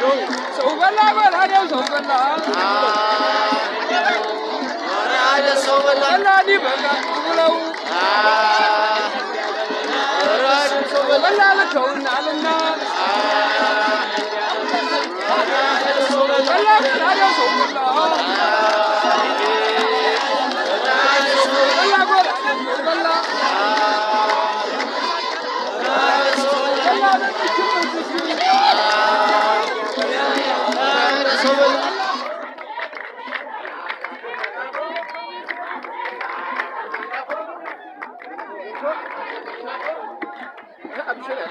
手分了吧，他就手分了啊。俺俩的门槛不了啊！俺俩的手门槛那穷哪能啊？俺俩的手门槛那穷哪能啊？Hadi şöyle.